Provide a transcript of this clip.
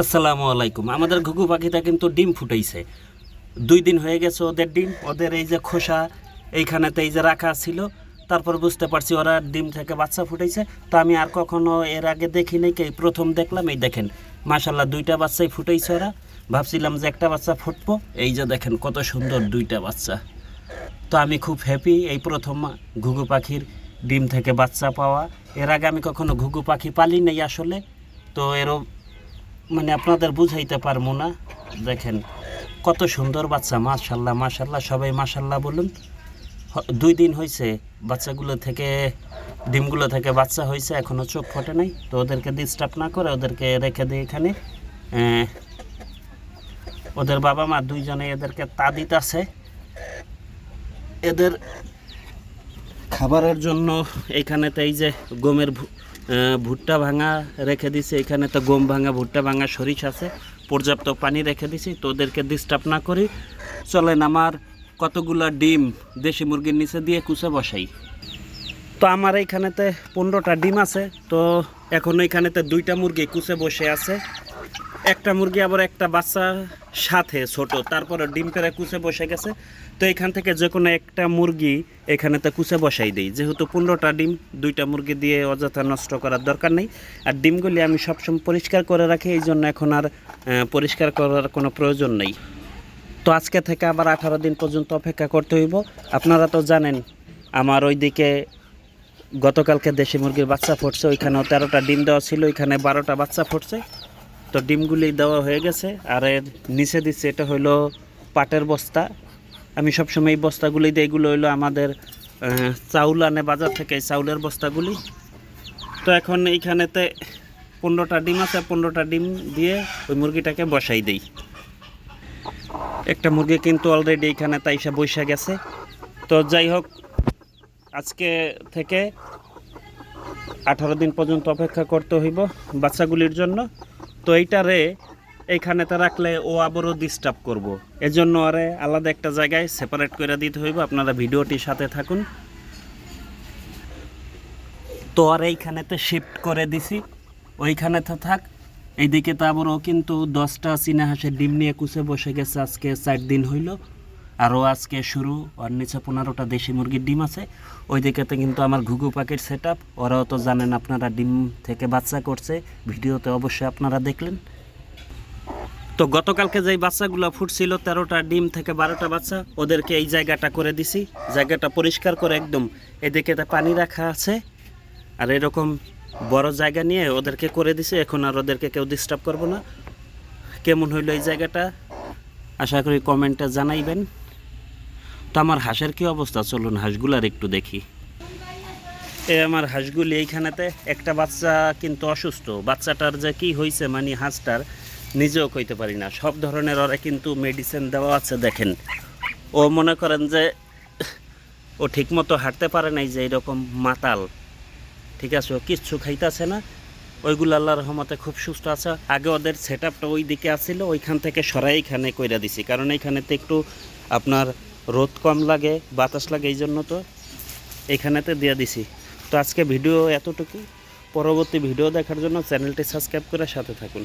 আসসালামু আলাইকুম। আমাদের ঘুঘু পাখিটা কিন্তু ডিম ফুটাইছে। দুই দিন হয়ে গেছে ওদের ডিম, ওদের এই যে খোসা, এইখানেতে এই যে রাখা ছিল, তারপর বুঝতে পারছি ওরা ডিম থেকে বাচ্চা ফুটাইছে। তো আমি আর কখনো এর আগে দেখি নাই, কে প্রথম দেখলাম, এই দেখেন মাশাল্লাহ দুইটা বাচ্চাই ফুটাইছে ওরা। ভাবছিলাম যে একটা বাচ্চা ফুটবো, এই যে দেখেন কত সুন্দর দুইটা বাচ্চা। তো আমি খুব হ্যাপি এই প্রথম ঘুঘু পাখির ডিম থেকে বাচ্চা পাওয়া। এর আগে আমি কখনো ঘুঘু পাখি পালি নাই আসলে। তো এরও মানে আপনাদের বুঝাইতে পারব না। দেখেন, কত সুন্দর বাচ্চা, মাশাল্লাহ মাশাল্লাহ, সবাই মাশাল্লাহ বলুন। দুই দিন হয়েছে বাচ্চাগুলো থেকে, ডিমগুলো থেকে বাচ্চা হয়েছে এখনও চোখ ফোটে নাই। তো ওদেরকে ডিস্টার্ব না করে, ওদেরকে রেখে দিই এখানে। ওদের বাবা মা দুইজনে এদেরকে তা দিতে আছে এদের খাবারের জন্য এইখানেতে এই যে গমের ভুট্টা ভাঙা রেখে দিছে, এখানে তো গম ভাঙা, ভুট্টা ভাঙা সরিষ আছে, পর্যাপ্ত পানি রেখে দিছি, তো ওদেরকে ডিস্টার্ব না করি। চলেন আমার কতগুলা ডিম দেশি মুরগির নিচে দিয়ে কুচে বসাই। তো আমার এইখানেতে পনেরোটা ডিম আছে, তো এখন এইখানেতে দুইটা মুরগি কুচে বসে আছে। একটা মুরগি, আবার একটা বাচ্চা সাথে, ছোট। তারপরে ডিম পেরে কুচে বসে গেছে। তো এখান থেকে যে কোনো একটা মুরগি এখানে তো কুচে বসাই দিই। যেহেতু পনেরোটা ডিম, দুইটা মুরগি দিয়ে অযথা নষ্ট করার দরকার নেই। আর ডিমগুলি আমি সবসময় পরিষ্কার করে রাখি, এই জন্য এখন আর পরিষ্কার করার কোনো প্রয়োজন নেই। তো আজকে থেকে আবার আঠারো দিন পর্যন্ত অপেক্ষা করতে হইব। আপনারা তো জানেন, আমার ওইদিকে গতকালকে দেশি মুরগির বাচ্চা ফুটছে। ওইখানেও তেরোটা ডিম দেওয়া ছিল, ওইখানে বারোটা বাচ্চা ফুটছে। তো ডিমগুলি দেওয়া হয়ে গেছে, আর এর নিচে দিচ্ছে, এটা হইল পাটের বস্তা। আমি সবসময় এই বস্তাগুলি দিই, এগুলো হইল আমাদের চাউল আনে বাজার থেকে, এই চাউলের বস্তাগুলি। তো এখন এইখানেতে পনেরোটা ডিম আছে পনেরোটা ডিম দিয়ে ওই মুরগিটাকে বসাই দিই। একটা মুরগি কিন্তু অলরেডি এখানে তাইসা বসে গেছে। তো যাই হোক, আজকে থেকে আঠারো দিন পর্যন্ত অপেক্ষা করতে হইব বাচ্চাগুলির জন্য। তো এইটারে এইখানেতে রাখলে ও আবারও ডিস্টার্ব করব। এজন্য আরে আলাদা একটা জায়গায় সেপারেট করে দিতে হইব। আপনারা ভিডিওটির সাথে থাকুন। তো আর এইখানেতে শিফট করে দিছি। ওইখানে তো থাক। এইদিকে তো আবারও কিন্তু দশটা চীনা হাসে ডিম নিয়ে কুচে বসে গেছে। আজকে চার দিন হইল। আরও আজকে শুরু, আর নিচে পনেরোটা দেশি মুরগির ডিম আছে। ওইদিকেতে কিন্তু আমার ঘুঘু পাখির সেট আপ ওরাও তো জানেন আপনারা ডিম থেকে বাচ্চা করছে। ভিডিওতে অবশ্যই আপনারা দেখলেন। তো গতকালকে যেই বাচ্চাগুলো ফুটছিল, তেরোটা ডিম থেকে বারোটা বাচ্চা, ওদেরকে এই জায়গাটা করে দিছি। জায়গাটা পরিষ্কার করে একদম এদিকে পানি রাখা আছে। আর এরকম বড় জায়গা নিয়ে ওদেরকে করে দিছে। এখন আর ওদেরকে কেউ ডিস্টার্ব করব না। কেমন হইল এই জায়গাটা? আশা করি কমেন্টে জানাইবেন। তো আমার হাঁসের কি অবস্থা? চলুন হাঁসগুলার একটু দেখি। এ আমার হাঁসগুলি এইখানেতে, একটা বাচ্চা কিন্তু অসুস্থ। বাচ্চাটার যে কি হয়েছে মানে হাঁসটার নিজেও কইতে পারি না। সব ধরনের ওরা কিন্তু মেডিসিন দেওয়া আছে, দেখেন। ও মনে করেন যে, ও ঠিকমতো হাঁটতে পারে নাই যে এরকম মাতাল। ঠিক আছে, ও কিচ্ছু খাইতেছে না। ওইগুলো আল্লাহর রহমতে খুব সুস্থ আছে। আগে ওদের সেট আপটা ওই দিকে আসছিল ওইখান থেকে সরাই এখানে কইরা দিছি। কারণ এইখানেতে একটু আপনার রোদ কম লাগে, বাতাস লাগে, এই জন্য তো এখানেতে দিয়ে দিছি। তো আজকে ভিডিও এতটুকু। পরবর্তী ভিডিও দেখার জন্য চ্যানেলটি সাবস্ক্রাইব করে সাথে থাকুন।